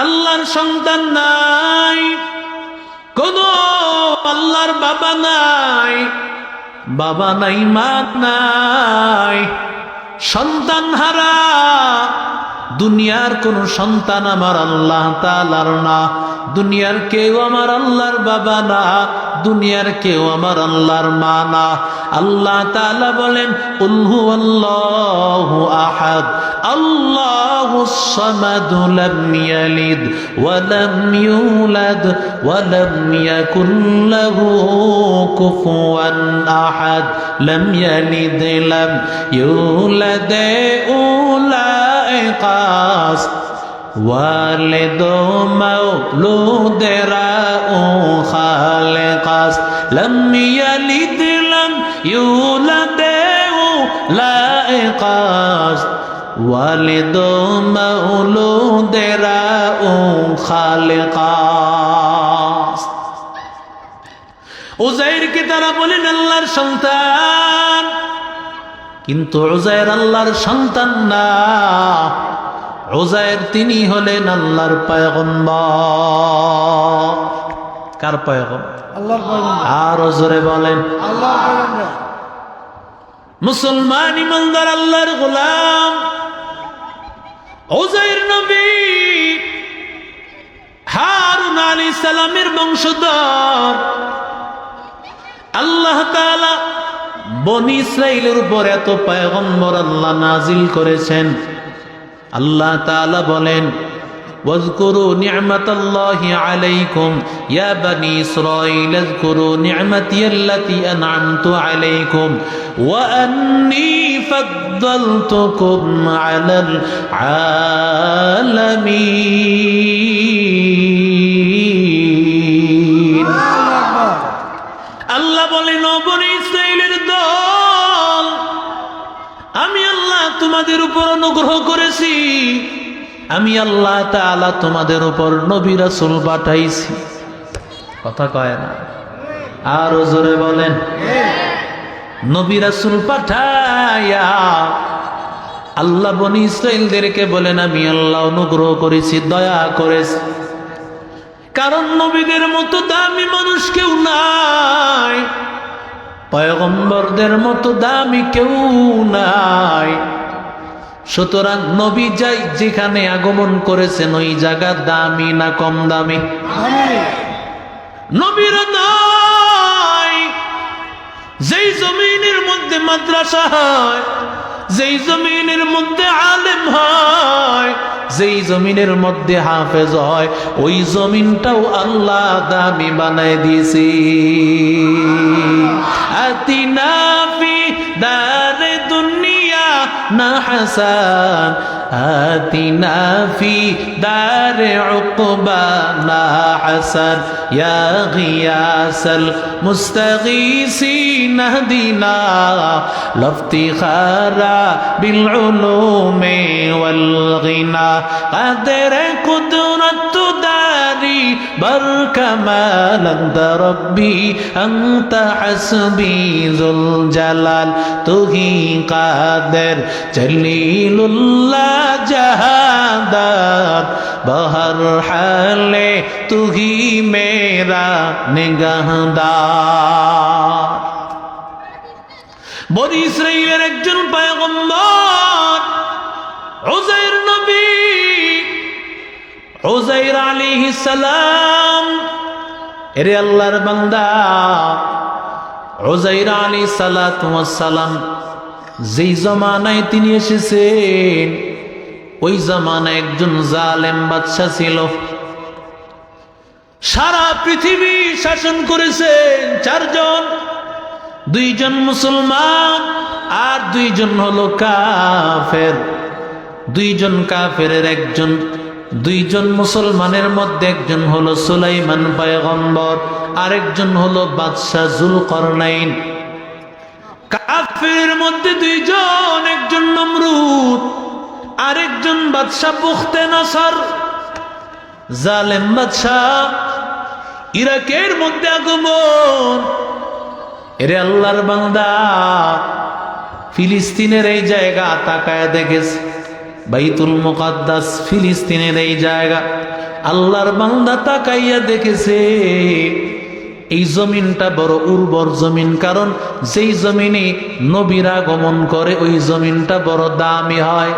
আল্লাহর সন্তান নাই, কোন আল্লাহর বাবা নাই বাবা নাই, মা নাই। সন্তান হারা, দুনিয়ার কোন সন্তান আমার আল্লাহ তালার না। দুনিয়ার কেউ আমার আল্লাহর বাবা না, দুনিয়ার কেউ আমার আল্লাহর মা না। আল্লাহ তালা বলেন উল্হু আল্লাহ আহাদ। الله الصمد لم يلد ولم يولد ولم يكن له كفوا أحد. لم يلد لم يولد أولئك والد مولود راء خالقاس لم يلد لم يولد لائقاس والد مولود راء خالقاس উজাইরকে তারা বলেন আল্লাহর সন্তান কিন্তু উজাইর আল্লাহর সন্তান না উজাইর তিনি হলেন আল্লাহর পয়গম্বর কার পয়গম্বর আল্লাহর পয়গম্বর আর জোরে বলেন আল্লাহর পয়গম্বর মুসলমান ইমানদার আল্লাহর গোলাম ওজাইর নবী হারুন আলী সালামের বংশধর। আল্লাহ তাআলা বনি ইসরাইলের উপর এত পায়গম্বর আল্লাহ নাজিল করেছেন। আল্লাহ তাআলা বলেন واذكروا نعمة الله عليكم يا بني إسرائيل اذكروا نعمتي التي أنعمت عليكم وأني فضلتكم على العالمين আল্লাহ বলেন নবনী ইসরায়েলের দল আমি আল্লাহ তোমাদের উপর অনুগ্রহ করেছি আমি আল্লাহ তাআলা তোমাদের উপর নবী রাসূল পাঠাইছি। কথা কয় না? আর জোরে বলেন। নবী রাসূল পাঠায়া আল্লাহ বনি ইসরায়েলদেরকে বলেন, আমি আল্লাহ অনুগ্রহ করেছি, দয়া করেছি। কারণ নবীদের মতো দামি মানুষ কেউ নাই। পয়গম্বরদের মতো দামি কেউ নাই। সুতরাং নবী যাই যেখানে আগমন করেছেন, ওই জায়গা দামি না কম দামি? নবীর যেই জমিনের মধ্যে মাদ্রাসা হয়, যেই জমিনের মধ্যে আলেম হয়, যেই জমিনের মধ্যে হাফেজ হয়, ওই জমিনটাও আল্লাহ দামি বানায় দিয়েছি। ما حسان آتنا في دار عقبانا حسن. يا غياث المستغيثين اهدنا. لا افتخار بالعلوم والغنى. قدر قدرة بل كما لنت ربي أنت حسبي ذو الجلال تهي قادر جليل الله جهادار بہر حالے تهي میرا نگہدار বনি ইসরাইলের একজন পায়গম্বর ওজাইর আলাইহিস সালাম। এরে আল্লাহর বান্দা ওজাইর ওয়াস সালাম যেই জমানায় তিনি এসেছেন, ওই জামানায় একজন জালেম বাদশা ছিল। সারা পৃথিবী শাসন করেছেন চারজন, দুইজন মুসলমান আর দুইজন হলো কাফের। দুইজন কাফের একজন দুইজন মুসলমানের মধ্যে একজন হলো সুলাইমান পয়গম্বর, আরেকজন হলো বাদশাহ জুল করনাইন কাফের মধ্যে দুইজন, একজন নমরুদ, আরেকজন বাদশাহ বুখতে নাসার। জালেম বাদশাহ ইরাকের মধ্যে আগমন। এরে আল্লাহর বান্দা, ফিলিস্তিনের এই জায়গা তাকায় দেখেছে। বাইতুল মুকাদ্দাস ফিলিস্তিনের এই জায়গা। আল্লাহর বান্দা তাকাইয়া দেখেছে, এই জমিনটা বড় উর্বর জমিন, কারণ যেই জমিনে নবীরা গমন করে, ওই জমিনটা বড় দামি হয়।